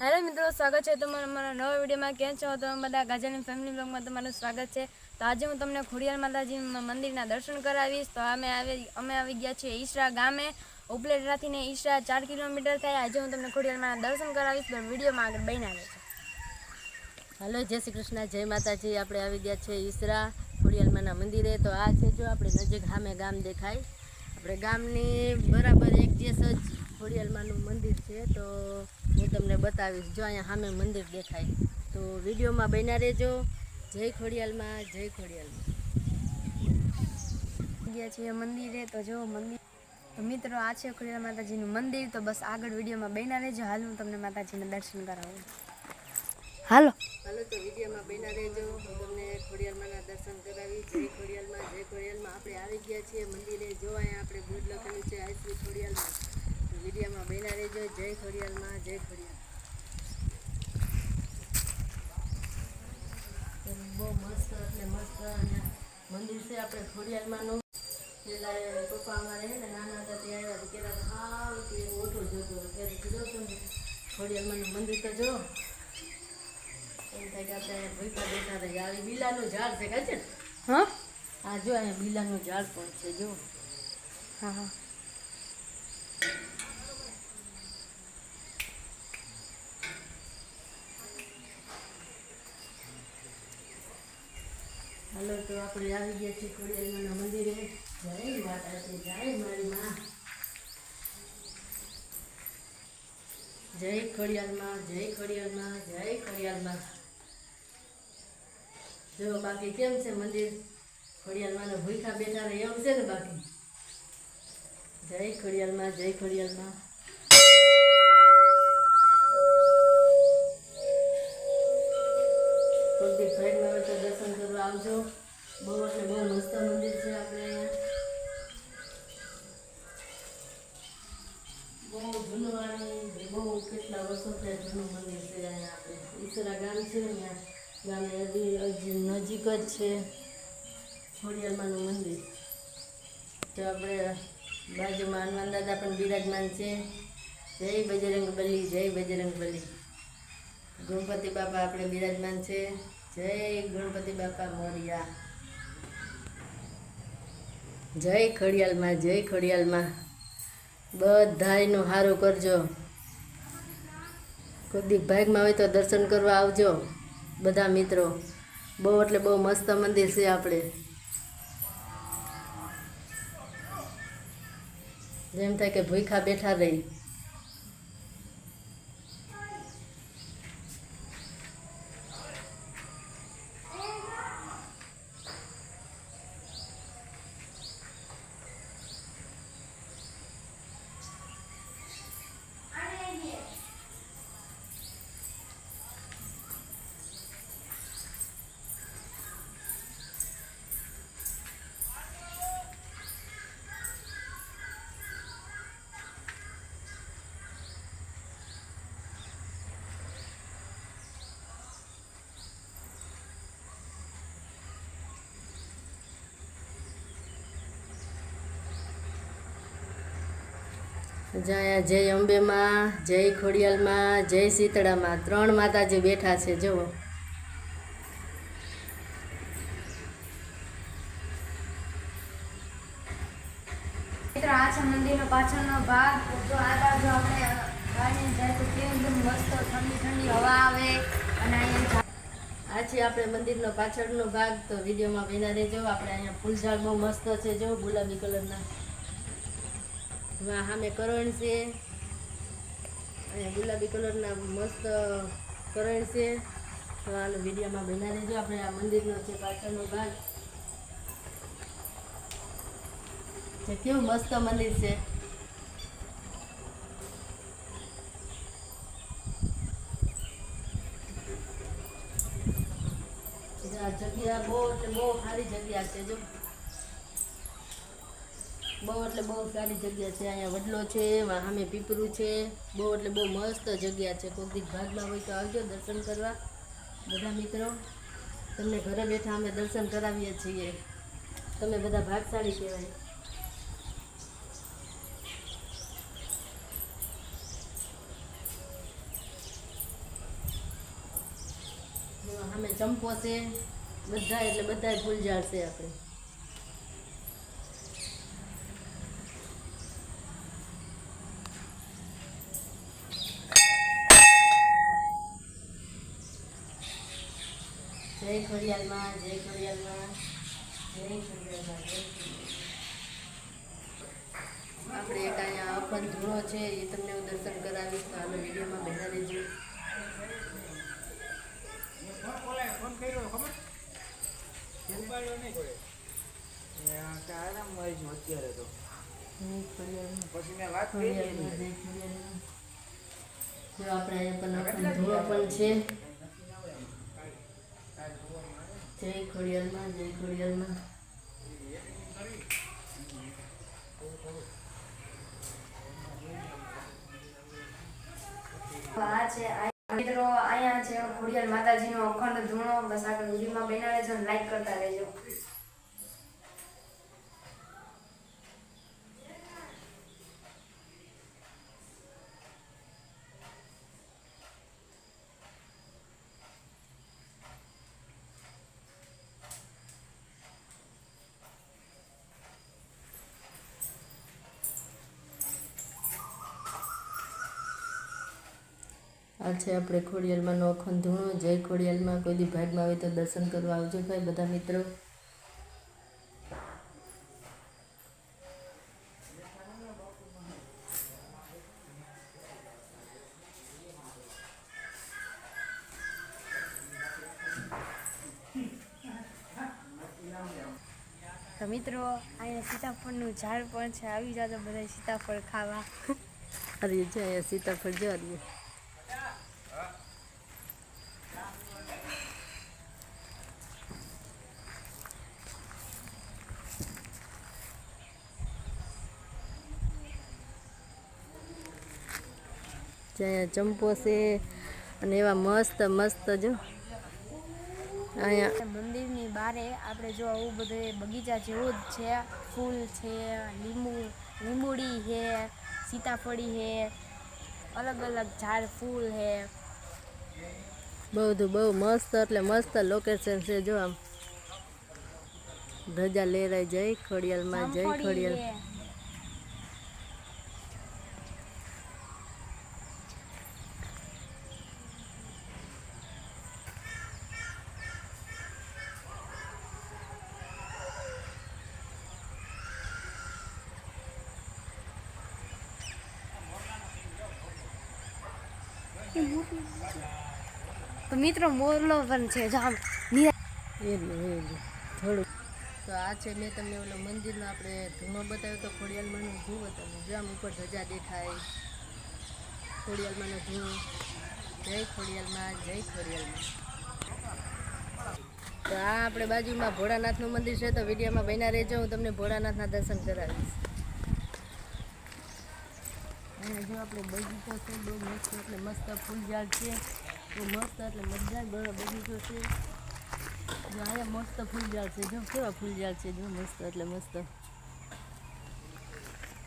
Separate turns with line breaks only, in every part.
Hello મિત્રો, સ્વાગત છે તમારા મારા નવા વિડીયોમાં. કેમ છો? તમે બધા ગાજરની ફેમિલી બ્લોગમાં તમારું સ્વાગત છે. તો આજે હું તમને ખોડિયાર માતાજી મંદિરના દર્શન કરાવીશ. તો અમે અમે આવી ગયા છીએ ઈશરા ગામે. ઉપલેટાથી ને ઈશરા ચાર કિલોમીટર થાય. આજે હું તમને ખોડિયારમાં દર્શન કરાવીશ. તો વિડીયોમાં આગળ બની આવે છે
હલો, જય શ્રી કૃષ્ણ. જય માતાજી. આપણે આવી ગયા છે ઈશરા ખોડિયાલમાના મંદિરે. તો આ છે જો, આપણે નજીક ગામે ગામ દેખાય. આપણે ગામની બરાબર એક જે જ ખોડિયાલમાનું મંદિર છે, તો હું તમને બતાવીશ. જો અહીંયા સામે મંદિર દેખાય. તો વિડીયોમાં બન્યા રહેજો. જય ખોડિયાલમાં જય ખોડિયાલમાં
ગયા છીએ મંદિરે, તો જો મંદિર તો મિત્રો, આ છે ખોડિયાલ માતાજીનું મંદિર. તો બસ આગળ વિડીયોમાં બન્યા રહેજો. હાલ હું તમને માતાજીના દર્શન કરાવું. હાલો.
હાલો, તો વિડીયોમાં બન્યા રહેજો. હું તમને ખોડિયાલમાંના દર્શન કરાવી જય ખોડિયાલમાં જય ખોડિયાલમાં આપણે આવી ગયા છીએ મંદિરે. જો અહીંયા આપણે બોર્ડ લખેલું છે આઈ શ્રી ખોડિયાલમાં વિડીયોમાં બેના રહેજો. જય ખોડિયાલમાં જય ખોડિયાલ. બહુ મસ્ત એટલે મસ્ત મંદિર છે આપણે ખોડિયાલમાંનું. પેલા પપ્પા અમારે ને નાના હતા તે આવ્યા તો કહેતા હાવ તે ઓટો જોતો ત્યારે કીધો હતું ને ખોડિયાલમાંનું મંદિર તો જો. એમ થાય કે આપણે ભૂખા બેઠા રહીએ આવી બીલાનું ઝાડ છે કહે છે ને?
હા?
હા જો અહીંયા બીલાનું ઝાડ પણ છે જો.
હા હા.
હાલો, તો આપણે આવી ગયા છીએ ખોડિયાલમાના મંદિરે. જય માતાજી, જય મારી માં. જય ખોડિયાલમાં જય ખોડિયાલમાં જય ખોડિયાલમાં. જો બાકી કેમ છે મંદિર? ખોડિયાલમાં ભૂખા બેઠા રહે એવું છે ને બાકી? જય ખોડિયાલમાં જય ખોડિયાલમાં. કુલદીપ ભાઈ આવે તો દર્શન કરવા આવજો. બહુ એટલે બહુ મસ્ત મંદિર છે આપણે. અહીંયા બહુ જૂનું બહુ કેટલા વર્ષો થયા જૂનું મંદિર છે અહીંયા આપણે. ઈસરા ગામ છે અહીંયા. ગામે નજીક જ છે ખોડિયાલમાનું મંદિર. તો આપણે બાજુમાં હનુમાન દાદા પણ બિરાજમાન છે. જય બજરંગ બલી જય બજરંગ બલી ગણપતિ બાપા આપણે બિરાજમાન છે. જય ગણપતિ બાપા મોરિયા. જય ખડિયાલમાં જય ખડિયાલમાં. બધાયનું સારું કરજો. કોઈ ભાગમાં હોય તો દર્શન કરવા આવજો, બધા મિત્રો. બહુ એટલે બહુ મસ્ત મંદિર છે આપણે જેમ થાય કે ભૂખા બેઠા રહી. જયા, જય અંબેમાં, જય ખોડિયાલમાં, જય શીતળામાં. ત્રણ માતાજી બેઠા છે, જુઓ.
આ છે મંદિરનો ભાગ. તો આ બાજુ જાય તો મસ્ત ઠંડી ઠંડી હવા આવે અને અહીંયા
આ છે આપણે મંદિરનો પાછળનો ભાગ. તો વિડીયોમાં બેના રહેજો. આપણે અહીંયા ફૂલ ઝાડ બહુ મસ્ત છે જો ગુલાબી કલરના. એમાં સામે કરણ છે. અહીંયા ગુલાબી કલરના મસ્ત કરણ છે. તો હાલો વિડીયોમાં બના લેજો આપણે આ મંદિરનો છે પાછળનો ભાગ. કેવું મસ્ત મંદિર છે. જગ્યા બહુ એટલે બહુ સારી જગ્યા છે જો. બહુ એટલે બહુ સારી જગ્યા છે, અહીંયા વડલો છે સામે પીપરું છે, બહુ એટલે બહુ મસ્ત જગ્યા છે. કોઈક દીક ભાગમાં હોય તો આવજો દર્શન કરવા. બધા મિત્રો, તમને ઘરે બેઠા અમે દર્શન કરાવીએ છીએ. તમે બધા ભાગશાળી કહેવાય. સામે ચંપો છે બધા એટલે બધા ફૂલ ઝાડ આપણે. જય ખોડિયાલમાં જય ખોડિયાલમાં આપણે એક અહીંયા અપન ધૂળો છે, એ તમને હું દર્શન કરાવીશ તો આનો વિડીયોમાં બેઠા રહેજો.
પછી મેં વાત કરી
આપણે પણ અખંડ પણ છે. જય ખોડિયાલમાં જય ખોડિયાલમાં.
આ છે મિત્રો, અહીંયા છે ખોડિયાર માતાજીનો અખંડ ધૂણો. બસ આગળ વિડીયોમાં બના છે લાઈક કરતા રહેજો.
આ છે આપણે ખોડિયાલમાં નો અખંડ ધૂણો જય ખોડિયાલમાં કોઈ દી ભાગમાં આવે તો દર્શન કરવા આવજો ભાઈ બધા મિત્રો.
તો મિત્રો અહીંયા સીતાફળનું ઝાડ પણ છે. આવી જાતો બધા સીતાફળ ખાવા.
અરે છે અહીંયા સીતાફળ જો અરે ચંપો છે અને એવા મસ્ત મસ્ત જો. અહીંયા
મંદિરની બારે આપણે જો આવું બધું બગીચા જેવું જ છે. ફૂલ છે લીંબુ લીંબુડી છે સીતાફળી છે અલગ અલગ ઝાડ ફૂલ છે.
બધું બહુ મસ્ત એટલે મસ્ત લોકેશન છે જો આમ. ધજા લહેરાઈ જય ખોડિયાલમાં જય ખોડિયાલ.
તો મિત્રો મોરલો પણ છે, જો આમ નિરા-
એટલું એટલું થોડુંક. તો આ છે મેં તમને ઓલો મંદિરનો આપણે ધૂમો બતાવ્યો તો ખોડિયાલમાંનો ધૂવો તમે જો ઉપર ધજા દેખાય. ખોડિયાલમાંનો ધૂવો. જય ખોડિયાલમાં જય ખોડિયાલમાં. તો આ આપણે બાજુમાં ભોળાનાથનું મંદિર છે, તો વિડીયોમાં બન્યા રહેજો, હું તમને ભોળાનાથના દર્શન કરાવીશ. અહીંયા જો આપણે બગીચો છે, બહુ મસ્ત એટલે મસ્ત ફૂલ ઝાડ છે, બહુ મસ્ત એટલે મજા બહુ બગીચો છે. જો અહીંયા મસ્ત ફૂલ ઝાડ છે, જો કેવા ફૂલ ઝાડ છે, જો મસ્ત એટલે મસ્ત.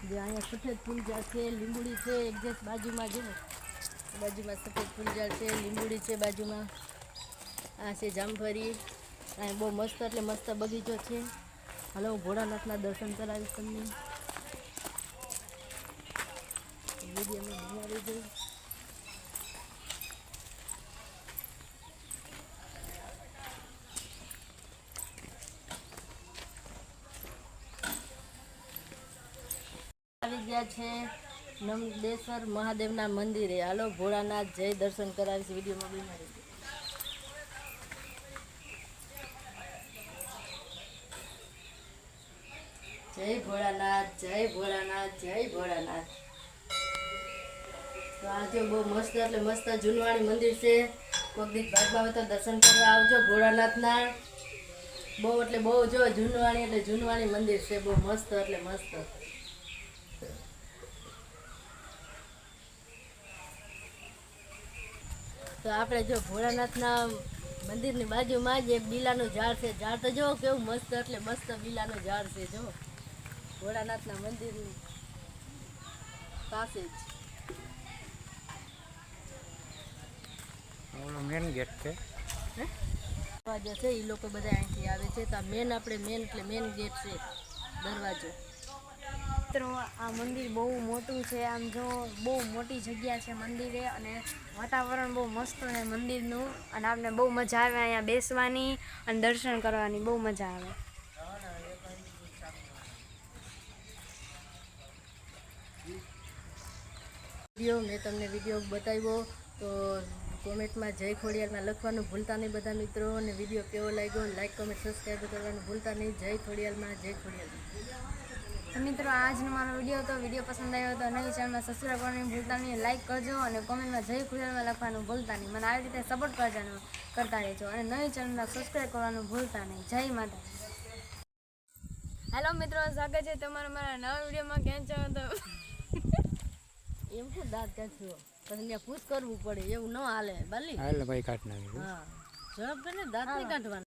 જે અહીંયા સફેદ ફૂલ ઝાડ છે, લીંબુડી છે એક્ઝેક્ટ બાજુમાં જો બાજુમાં સફેદ ફૂલ ઝાડ છે, લીંબુડી છે બાજુમાં. આ છે જામફરી અહીંયા બહુ મસ્ત એટલે મસ્ત બગીચો છે. હાલો હું ભોળાનાથના દર્શન કરાવીશ તમને. વિડીયોમાં આવી ગયા છે નમદેશ્વર મહાદેવના મંદિરે. હાલો, ભોળાનાથ જય દર્શન કરાવીશ વિડીયોમાં બનાવી દઉં જય ભોળાનાથ જય ભોળાનાથ જય ભોળાનાથ. તો આજે બહુ મસ્ત એટલે મસ્ત જૂનવાણી મંદિર છે. કોઈક ભાગમાં આવે તો દર્શન કરવા આવજો ભોળાનાથના. બહુ એટલે બહુ જો જૂનવાણી એટલે જૂનવાણી મંદિર છે. બહુ મસ્ત એટલે મસ્ત. તો આપણે જો ભોળાનાથના મંદિરની બાજુમાં જ એક બીલાનું ઝાડ છે. ઝાડ તો જો કેવું મસ્ત એટલે મસ્ત બીલાનું ઝાડ છે જો. ભોળાનાથના મંદિરની પાસે જ.
ઓલો મેન ગેટ છે.
દરવાજો છે એ લોકો બધા અહીંથી આવે છે. તો આ મેન આપણે મેન એટલે મેન ગેટ છે, દરવાજો.
મિત્રો, આ મંદિર બહુ મોટું છે. આમ જો, બહુ મોટી જગ્યા છે મંદિરે અને વાતાવરણ બહુ મસ્ત છે મંદિરનું. અને આપણે બહુ મજા આવે અહીંયા બેસવાની અને દર્શન કરવાની. બહુ મજા આવે.
વીડિયો મેં તમને વીડિયો બતાવ્યો, તો કોમેન્ટમાં જય ખોડિયારમાં લખવાનું ભૂલતા નહીં બધા મિત્રો અને વીડિયો કેવો લાગ્યો લાઈક કોમેન્ટ સબસ્ક્રાઈબ કરવાનું ભૂલતા નહીં. જય ખોડિયારમાં જય ખોડિયારમાં
મિત્રો આજનો મારો વીડિયો હતો. વીડિયો પસંદ આવ્યો તો નહીં ચેનલમાં સબસ્ક્રાઈબ કરવાની ભૂલતા નહીં. લાઈક કરજો અને કોમેન્ટમાં જય ખુશલમાં લખવાનું ભૂલતા નહીં. મને આવી રીતે સપોર્ટ કરવાનું કરતા રહેજો અને નવી ચેનલમાં સબસ્ક્રાઈબ કરવાનું ભૂલતા નહીં. જય માતા હેલો મિત્રો સ્વાગત છે તમારા મારા નવા વિડીયોમાં. કેમ છો? તો
એમ શું દાંત કાઢ્યો પછી ત્યાં પૂછ કરવું પડે એવું ન હાલે બાલી.
હાલ ભાઈ કાઢ નાખી
હા જવાબ ને દાંત નહીં કાઢવાના.